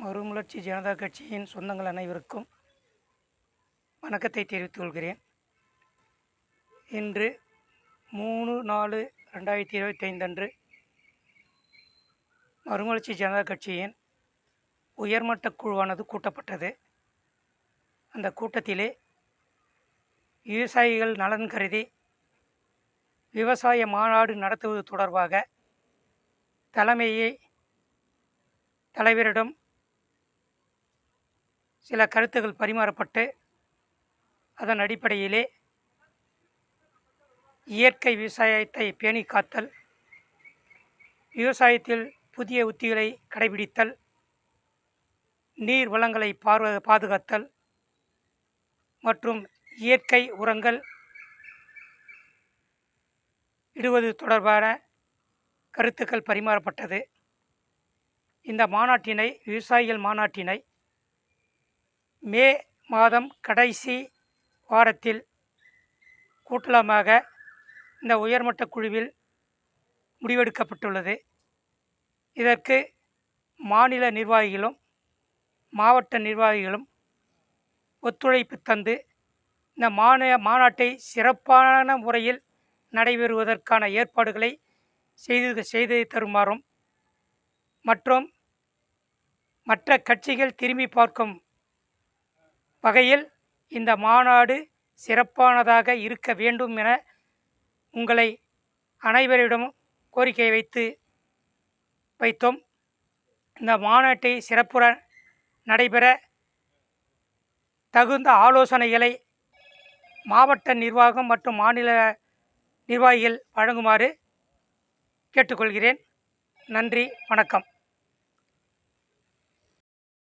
மறுமலர்ச்சி ஜனதா கட்சியின் சொந்தங்கள் அனைவருக்கும் வணக்கத்தை தெரிவித்துக் கொள்கிறேன். இன்று மூணு நாலு ரெண்டாயிரத்தி இருபத்தைந்து அன்று மறுமலர்ச்சி ஜனதா கட்சியின் உயர்மட்ட குழுவானது கூட்டப்பட்டது. அந்த கூட்டத்திலே விவசாயிகள் நலன் கருதி விவசாய மாநாடு நடத்துவது தொடர்பாக தலைமையை தலைவரிடம் சில கருத்துக்கள் பரிமாறப்பட்டு அதன் அடிப்படையிலே இயற்கை விவசாயத்தை பேணி காத்தல் விவசாயத்தில் புதிய உத்திகளை கடைபிடித்தல் நீர் வளங்களை பார்வ பாதுகாத்தல் மற்றும் இயற்கை உரங்கள் இடுவது தொடர்பான கருத்துக்கள் பரிமாறப்பட்டது. இந்த மாநாட்டினை விவசாயிகள் மாநாட்டினை மே மாதம் கடைசி வாரத்தில் கூட்டலமாக இந்த உயர்மட்ட குழுவில் முடிவெடுக்கப்பட்டுள்ளது. இதற்கு மாநில நிர்வாகிகளும் மாவட்ட நிர்வாகிகளும் ஒத்துழைப்பு தந்து இந்த மாநில மாநாட்டை சிறப்பான முறையில் நடைபெறுவதற்கான ஏற்பாடுகளை செய்து செய்து தருமாறும் மற்றும் மற்ற கட்சிகள் திரும்பி பார்க்கும் வகையில் இந்த மாநாடு சிறப்பானதாக இருக்க வேண்டும் என உங்களை அனைவரிடமும் கோரிக்கை வைத்து வைத்தோம். இந்த மாநாட்டை சிறப்புற நடைபெற தகுந்த ஆலோசனைகளை மாவட்ட நிர்வாகம் மற்றும் மாநில நிர்வாகிகள் வழங்குமாறு கேட்டுக்கொள்கிறேன். நன்றி வணக்கம்.